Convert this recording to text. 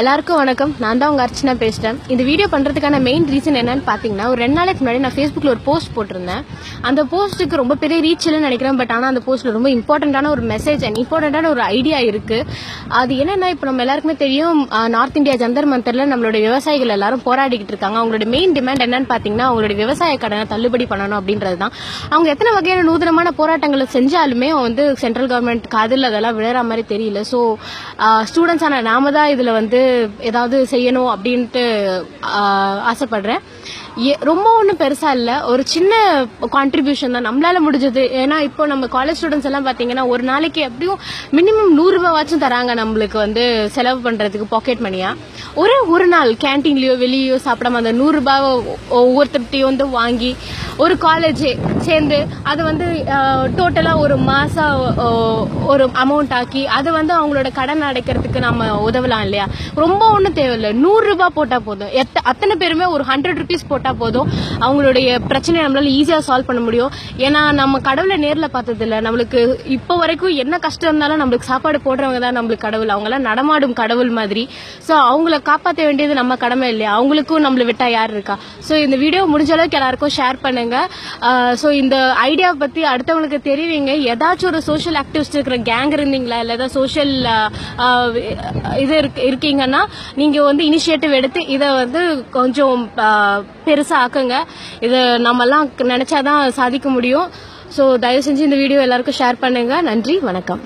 எல்லாருக்கும் வணக்கம். நான் தான் உங்க அர்ச்சனா பேசுறேன். இந்த வீடியோ பண்றதுக்கான மெயின் ரீசன் என்னன்னு பாத்தீங்கன்னா ஒரு ரெண்டு நாளைக்கு முன்னாடி நான் ஃபேஸ்புக்ல ஒரு போஸ்ட் போட்டிருந்தேன். அந்த போஸ்ட்டுக்கு ரொம்ப பெரிய ரீச் இல்லைன்னு நினைக்கிறேன் பட் ஆனா அந்த போஸ்ட்ல ரொம்ப இம்பார்ட்டன்டான ஒரு மெசேஜ் அண்ட் இம்பார்ட்டன்டான ஒரு ஐடியா இருக்கு. அது என்னன்னா இப்போ நம்ம எல்லாருக்குமே தெரியும் நார்த் இந்தியா ஜந்தர் மந்தர்ல நம்மளோட விவசாயிகள் எல்லாரும் போராடிக்கிட்டு இருக்காங்க. அவங்களோட மெயின் டிமாண்ட் என்னன்னு பாத்தீங்கன்னா அவங்களோட விவசாய கடனை தள்ளுபடி பண்ணணும் அப்படின்றது தான். அவங்க எத்தனை வகையான நூதனமான போராட்டங்களை செஞ்சாலுமே வந்து சென்ட்ரல் கவர்மெண்ட் காதில் அதெல்லாம் விழற மாதிரி தெரியல. ஸோ ஸ்டூடெண்ட்ஸான நாம தான் இதில் வந்து ஏதாவது செய்யணும் அப்படின்ட்டு ஆசைப்படுறேன். ஏ- ரொம்ப ஒன்றும் பெருசாக இல்லை. ஒரு சின்ன கான்ட்ரிபியூஷன் தான். நம்மளால் முடிஞ்சது. ஏன்னா இப்போ நம்ம காலேஜ் ஸ்டூடெண்ட்ஸ் எல்லாம் பார்த்தீங்கன்னா ஒரு நாளைக்கு எப்படியும் மினிமம் நூறுரூபாவாச்சும் தராங்க நம்மளுக்கு வந்து செலவு பண்ணுறதுக்கு பாக்கெட் மணியாக ஒரு ஒரு நாள் கேன்டீன்லேயோ வெளியோ சாப்பிடாம அந்த நூறுரூபாவை ஒவ்வொருத்தர்கிட்டையும் வந்து வாங்கி ஒரு காலேஜே சேர்ந்து அதை வந்து டோட்டலாக ஒரு மாதம் ஒரு அமௌண்ட் ஆக்கி அதை வந்து அவங்களோட கடன் அடைக்கிறதுக்கு நம்ம உதவலாம் இல்லையா? ரொம்ப ஒன்றும் தேவையில்லை. நூறுரூபா போட்டால் போதும். எத்த- அத்தனை பேருமே ஒரு ஹண்ட்ரட் ருபீஸ் போட்டால் போதும். அவங்களுடைய பிரச்சனையை நம்மளால ஈஸியாக சால்வ் பண்ண முடியும். ஏன்னா நம்ம கடவுளை நேரில் பார்த்ததில்ல. நம்மளுக்கு இப்போ வரைக்கும் என்ன கஷ்டம் இருந்தாலும் நம்மளுக்கு சாப்பாடு போடுறவங்க தான் நம்மளுக்கு கடவுள். அவங்களாம் நடமாடும் கடவுள் மாதிரி. ஸோ அவங்கள காப்பாற்ற வேண்டியது நம்ம கடமை இல்லையா? அவங்களுக்கும் நம்மளை விட்டால் யார் இருக்கா? ஸோ இந்த வீடியோ முடிஞ்ச அளவுக்கு எல்லாருக்கும் ஷேர் பண்ணுங்க ஸோ இந்த ஐடியாவை பற்றி அடுத்தவங்களுக்கு தெரிவிங்க. ஏதாச்சும் ஒரு சோஷியல் ஆக்டிவிஸ்ட் இருக்கிற கேங் இருந்தீங்களா? இல்லை ஏதாவது சோஷியல் இது இருக்கீங்கன்னா நீங்கள் வந்து இனிஷியேட்டிவ் எடுத்து இதை வந்து கொஞ்சம் பெருசாக ஆக்குங்க. இது நம்மலாம் நினச்சாதான் சாதிக்க முடியும். ஸோ தயவு செஞ்சு இந்த வீடியோ எல்லாருக்கும் ஷேர் பண்ணுங்க. நன்றி வணக்கம்.